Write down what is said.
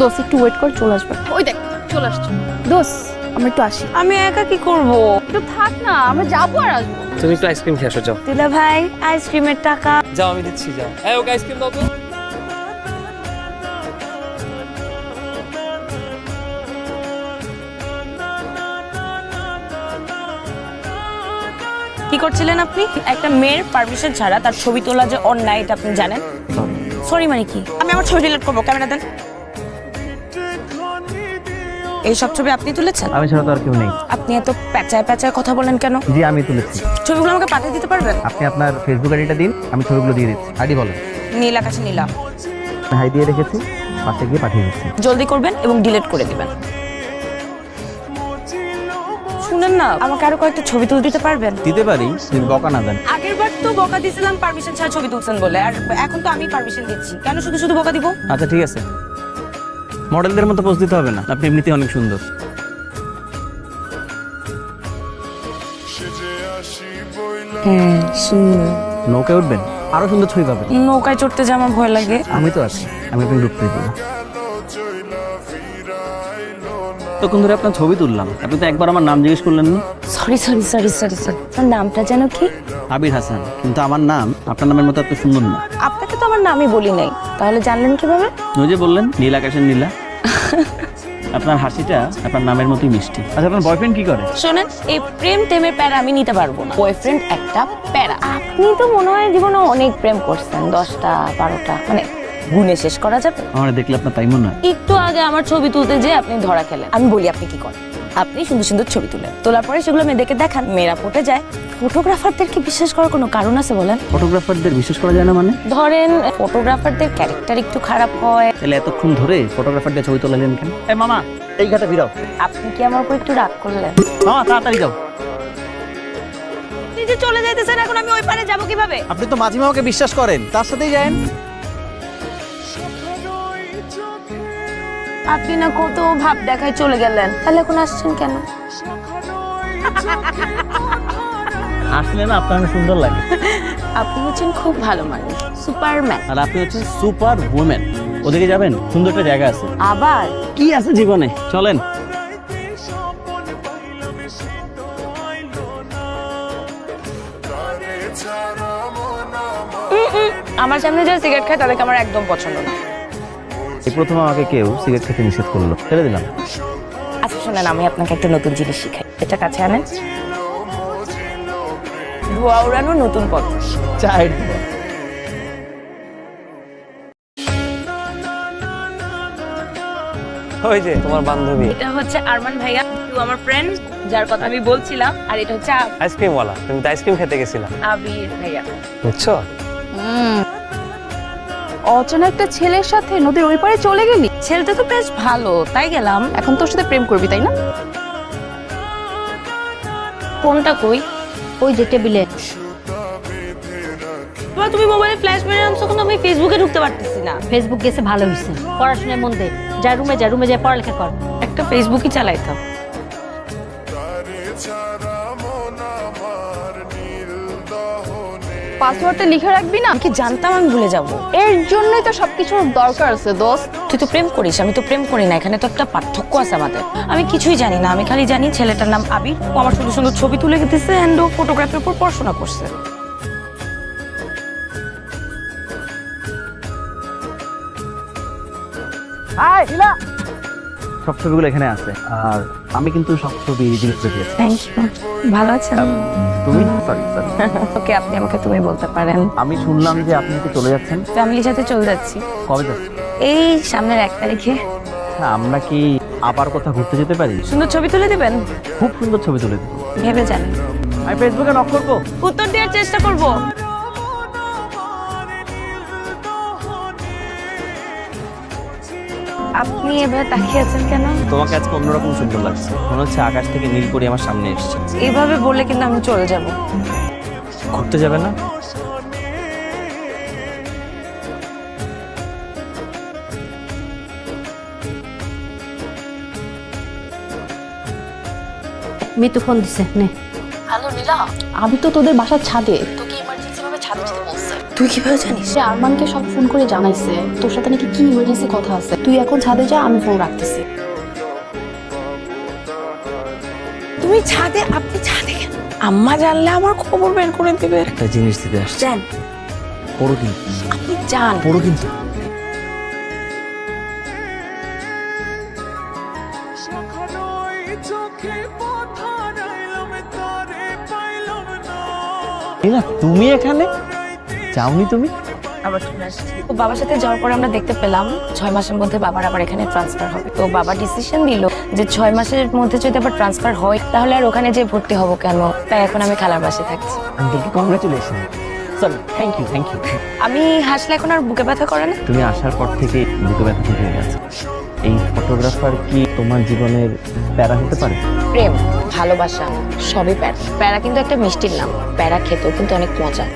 দোস্ত একটু ওয়েট কর চলে আসবে। ওই দেখ চলে আসছে। দোস্ত আমরা একটু আসি। আমি একা কি করব? একটু থাক না আমরা যাব আর আসব। তুমি একটু আইসক্রিম খেয়ে আসো যাও। দিলা ভাই আইসক্রিমের টাকা। যাও আমি দিচ্ছি যাও। এই ওকে আইসক্রিম দাও তো। কি করছিলেন আপনি? একটা মেয়ের পারমিশন ছাড়া তার ছবি তোলা যে অন্যায় এটা আপনি জানেন? সরি মানে কি? আমি আমার ছবি ডিলিট করব ক্যামেরা দেন। এই সব ছবি আপনি তুলেছেন? আমি ছাড়া তো আর কেউ নেই। আপনি এত প্যাচায় প্যাচায় কথা বলেন কেন? জি আমি তুলেছি। ছবিগুলো আমাকে পাঠিয়ে দিতে পারবেন? আপনি আপনার ফেসবুক আইডিটা দিন আমি ছবিগুলো দিয়ে দিচ্ছি। আইডি বলেন। নীল আকাশে নীলা। হাই দিয়ে রেখেছি পাশে গিয়ে পাঠিয়ে দিচ্ছি। জলদি করবেন এবং ডিলিট করে দিবেন। শুনেন না আমাকে আরও কয়েকটা ছবি তুলে দিতে পারবেন? দিতে পারি কিন্তু বকা না দেন। আগের বার তো বকা দিয়েছিলাম পারমিশন ছাড়া ছবি তুলছেন বলে আর এখন তো আমি পারমিশন দিচ্ছি। কেন শুধু শুধু বকা দিব? আচ্ছা ঠিক আছে। মডেলদের মতো পোজ দিতে হবে না। আপনি এমনিতেই অনেক সুন্দর। হ্যাঁ সুন্দর। নৌকায় উঠবেন? আরও সুন্দর ছবি পাবেন। নৌকায় চড়তে যে আমার ভয় লাগে। আমি তো আছি। আমি আপনাকে ডুবতে দেবো। তখন ধরে আপনার ছবি তুললাম। আপনি তো একবার আমার নাম জিজ্ঞেস করলেন না? Sorry sorry sorry sorry sorry আপনার নামটা যেন কি? আবির হাসান। কিন্তু আমার নাম আপনার নামের মতো এত সুন্দর না। আমার নামই বলি নাই। তাহলে জানলেন কীভাবে? ওই যে বললেন নীল আকাশের নীলা। আপনার হাসিটা আপনার নামের মতোই মিষ্টি। আচ্ছা আপনার বয়ফ্রেন্ড কি করে? শোনেন এই প্রেম টেমের প্যারা আমি নিতে পারব না। বয়ফ্রেন্ড একটা প্যারা। আপনি তো মনে হয় জীবনে অনেক প্রেম করছেন দশটা বারোটা। মানে গুনে শেষ করা যাবে? আমার দেখলে আপনার তাই মনে হয়। একটু আগে আমার ছবি তুলতে যে আপনি ধরা খেলেন। আমি বলি আপনি কি করেন? আপনি সুন্দর সুন্দর ছবি তুলেন। তোলার পরে সেগুলো মেয়েদেরকে দেখান। মেয়েরা পটে যায়। ফটোগ্রাফারদেরকে বিশ্বাস করার কোনো কারণ আছে বলেন? ফটোগ্রাফারদের বিশ্বাস করা যায় না মানে? ধরেন ফটোগ্রাফারদের ক্যারেক্টার একটু খারাপ হয়। তাহলে এতক্ষণ ধরে ফটোগ্রাফারদের ছবি তোলালেন কেন? এই মামা এই ঘাটে ফিরাও আপনি কি আমার উপর একটু রাগ করলেন? মামা তাড়াতাড়ি যাও। নিজে চলে যাইতেছেন এখন আমি ওই পারে যাব কীভাবে? আপনি তো মাঝি মামাকে বিশ্বাস করেন। তার সাথেই যায়েন। আপনি না কত ভাব দেখায় চলে গেলেন? তাহলে এখন আসছেন কেন? আসলে না আপনার সুন্দর লাগে। আপনি হচ্ছেন খুব ভালো মানুষ সুপারম্যান। আর আপনি হচ্ছেন সুপার ওমেন ওদিকে যাবেন সুন্দর একটা জায়গা আছে। আবার? কি আছে জীবনে? চলেন। আমার সামনে যারা সিগারেট খায় তাদেরকে আমার একদম পছন্দ না। প্রথম আমাকে কেউ সিগারেট খেতে নিষেধ করল। ছেড়ে দিলাম। আচ্ছা শোনেন আমি আপনাকে একটা নতুন জিনিস শিখাই। এটা কাছে আনেন। ধোয়া উড়ানো নতুন পথ। চায়ের ওই যে তোমার বান্ধবী। এটা হচ্ছে আরমান ভাইয়া তুই আমার ফ্রেন্ড যার কথা আমি বলছিলাম আর এটা হচ্ছে আব- আইসক্রিম ওয়ালা তুমি তো আইসক্রিম খেতে গেছিলা। আবির ভাইয়া। বুঝছ? অচেনা একটা ছেলের সাথে নদীর ওই পারে চলে গেলি? ছেলেটা তো বেশ ভালো তাই গেলাম। এখন তোর সাথে প্রেম করবি তাই না? কোনটা কই? ওই যে টেবিলে। বাবা, তুমি মোবাইলে ফ্ল্যাশ মেরে আনছো কিন্তু আমি ফেসবুকে ঢুকতে পারতেছি না। ফেসবুক গেছে ভালো হয়েছে পড়াশোনার মন দে। যা রুমে যা রুমে যা পড়ালেখা কর। একটা ফেসবুকই চালাই চালাইতাম পাসওয়ার্ডটা লিখে রাখবি না কি জানতাম আমি ভুলে যাব। এর জন্যই তো সবকিছুর দরকার আছে দোস্ত। তুই তো প্রেম করিস আমি তো প্রেম করি না এখানে তো একটা পার্থক্য আছে আমাদের। আমি কিছুই জানি না আমি খালি জানি ছেলেটার নাম আবির ও আমার সুন্দর সুন্দর ছবি তুলে দিতেছে অ্যান্ড ও ফটোগ্রাফির উপর পড়াশোনা করছে। সব ছবিগুলো এখানে আছে আর আমি কিন্তু সব ছবি ডিলিট করে দিয়েছি। থ্যাংক ইউ ভালো আছেন? তুমি? সরি সরি ওকে আপনি আমাকে তুমি বলতে পারেন। আমি শুনলাম যে আপনি নাকি চলে যাচ্ছেন। ফ্যামিলির সাথে চলে যাচ্ছি। কবে যাচ্ছেন? এই সামনের এক তারিখে। আচ্ছা, আমরা কি আবার কোথাও ঘুরতে যেতে পারি? সুন্দর ছবি তুলে দিবেন? খুব সুন্দর ছবি তুলে দেবো। ভেবে জানেন আমি ফেসবুকে নক করব। উত্তর দেওয়ার চেষ্টা করব। আপনি এভাবে তাকিয়ে আছেন কেন? তোমাকে আজকে অন্যরকম সুন্দর লাগছে। মনে হচ্ছে আকাশ থেকে নীল পরি আমার সামনে এসছে। এভাবে বললে কিন্তু আমি চলে যাব। ঘুরতে যাবে না? মিতু ফোন দিছে নে। হ্যালো নীলা। আমি তো তোদের বাসার ছাদে। তোকে ইমার্জেন্সি ভাবে ছাদে যেতে বলছে। তুই কীভাবে জানিস? সে আরমানকে সব ফোন করে জানাইছে। তোর সাথে নাকি কি ইমার্জেন্সি কথা আছে? তুই এখন ছাদে যা আমি ফোন রাখতেছি। তুমি ছাদে আপনি ছাদে কেন? আম্মা জানলে আমার খবর বের করে দিবে। একটা জিনিস দিতে আসছি। যান পড়ো কিন্তু আপনি যান পড়ো কিন্তু না। তুমি এখানে? যাওনি তুমি? আবার চলে আসছি। তো বাবার সাথে যাওয়ার পরে আমরা দেখতে পেলাম ছয় মাসের মধ্যে বাবার আবার এখানে ট্রান্সফার হবে। তো বাবা ডিসিশন দিল যে ছয় মাসের মধ্যে যদি আবার ট্রান্সফার হয় তাহলে আর ওখানে যে ভর্তি হব কেন? তাই এখন আমি খালার বাসে থাকছি। আঙ্কেলকে congratulation sorry thank you thank you আমি হাসলে এখন আর বুকে ব্যথা করে না? তুমি আসার পর থেকে বুকে ব্যথা ঠিক হয়ে গেছে। এই ফটোগ্রাফার কি তোমার জীবনের প্যারা হতে পারে? প্রেম ভালোবাসা সবই প্যারা। প্যারা কিন্তু একটা মিষ্টির নাম। প্যারা খেতেও কিন্তু অনেক মজা।